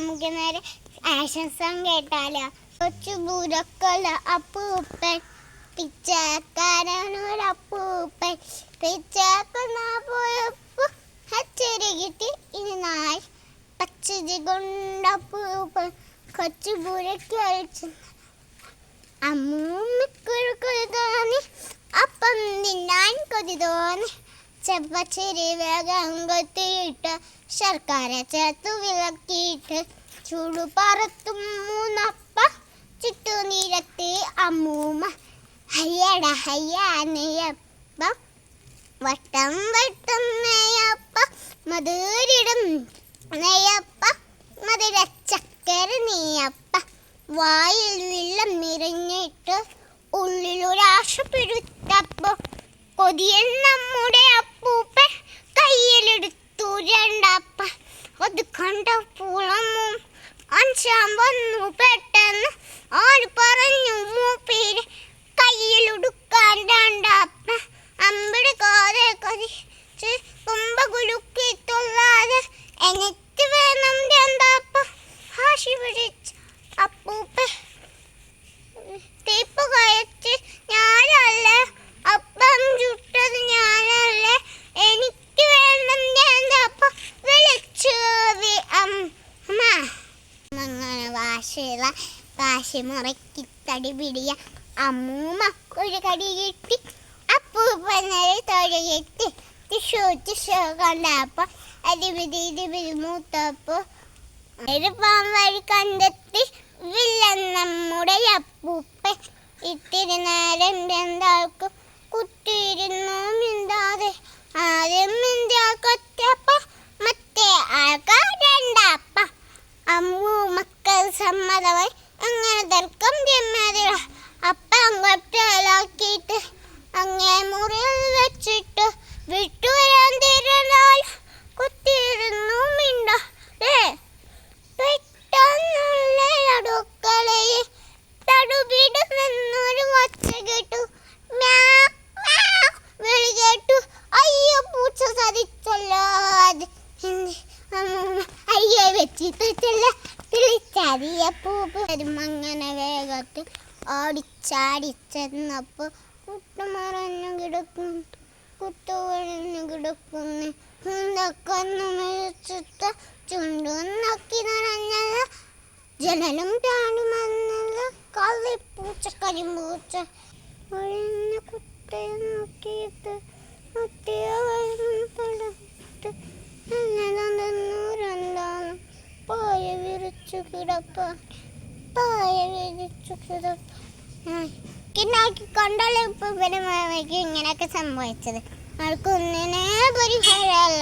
നമുക്ക് നേരെ ആശംസം കേട്ടാലോ? കൊച്ചു പൂരക്കൊല അപ്പൂപ്പൻ പിച്ചക്കാരനൊരു അപ്പൂപ്പൻ പിച്ചക്കുന്ന പോയപ്പോ അച്ചരി കിട്ടി ഇനി നാൾ പച്ചരി കൊണ്ടപ്പൂപ്പൻ കൊച്ചു പൂരയ്ക്ക് അഴിച്ചു അമ്മൂമ്മക്കൊരു തോന്നി അപ്പം തിന്നാൻ കൊതി തോന്നി. ചെപ്പച്ചേരി വേഗം കൊത്തിയിട്ട് ശർക്കര ചേർത്തു വിളക്കിയിട്ട് ചൂടു പറത്തും മൂന്നപ്പ ചുറ്റു നിരത്തി അമ്മൂമ്മ. ഹയ്യട ഹയ്യാനയപ്പ വട്ടം വട്ടം നെയ്യപ്പ മധുരിടും നെയ്യപ്പ മധുര ചക്കര നെയ്യപ്പ. വായിൽ വെള്ളം നിറഞ്ഞിട്ട് ഉള്ളിലൊരാശ പിടുത്തപ്പോ കൊതിയൻ നമ്മുടെ അപ്പൂപ്പൻ കയ്യിലെടുത്തു രണ്ടപ്പ അത് കണ്ടപ്പോളമ്മ അഞ്ചാൻ വന്നു പെട്ടെന്ന് ആര് പറഞ്ഞു മൂപ്പേര് കയ്യിലൊടുക്കാൻ രണ്ടപ്പ അമ്പട് കാതെ കതിച്ച് കുമ്പ കുലുക്കി തുള്ളാതെ എനിക്ക് അങ്ങനെ വാശിയുള്ള കാശി മുറക്കി തടി പിടിയ അമ്മൂമ്മ ഒരു കടി കിട്ടി. അപ്പൂപ്പനൊരു തൊഴി കിട്ടി. ടിഷു ടിഷു കണ്ടപ്പോ അടിപിടി ഇടിപിടി മൂത്തപ്പോ ഒരു പാമ്പഴി കണ്ടെത്തി. വില്ലൻ നമ്മുടെ അപ്പൂപ്പൻ. ഇത്തിരി നേരം രണ്ടാൾക്കും കുത്തിയിരുന്നു. സമ്മതമായി അങ്ങനെ തർക്കം ചെമ്മതിട അപ്പ അങ്ങോട്ടാക്കിയിട്ട് അങ്ങേ മുറിയിൽ വെച്ചിട്ട് വിട്ടുവരാൻ തിരുന്നാൽ കുത്തിയിരുന്നു മിണ്ട. പെട്ടെന്നുള്ള അടുക്കളയിൽ തടുപിടുന്നൊരു ഒച്ച കേട്ടു. വിളി കേട്ടു. അയ്യോ പൂച്ച എന്ത് അയ്യേ വെച്ചിട്ടല്ല വിളിച്ചറിയ പൂപ്പ് അങ്ങനെ വേഗത്തിൽ ഓടിച്ചാടിച്ചെന്നപ്പോ കുട്ടുമറഞ്ഞു കിടക്കും. കുത്തുവഴഞ്ഞു കിടക്കുന്നു എന്തൊക്കൊന്നു മെഴിച്ചിട്ട് ചുണ്ടും നോക്കി നിറഞ്ഞത് ജനലും മറന്നത് കള്ളിപ്പൂച്ച കരിമ്പൂച്ച ഒഴിഞ്ഞ കുട്ടയെ നോക്കിയിട്ട് വിരിച്ചു കിടപ്പ പായ വിരിച്ചു കിടപ്പ നോക്കി കണ്ടാലേ ഇപ്പൊ ഇവരെ ഇങ്ങനെയൊക്കെ സംഭവിച്ചത്. ആൾക്കൊന്നിനെ പരിഹാരമല്ല.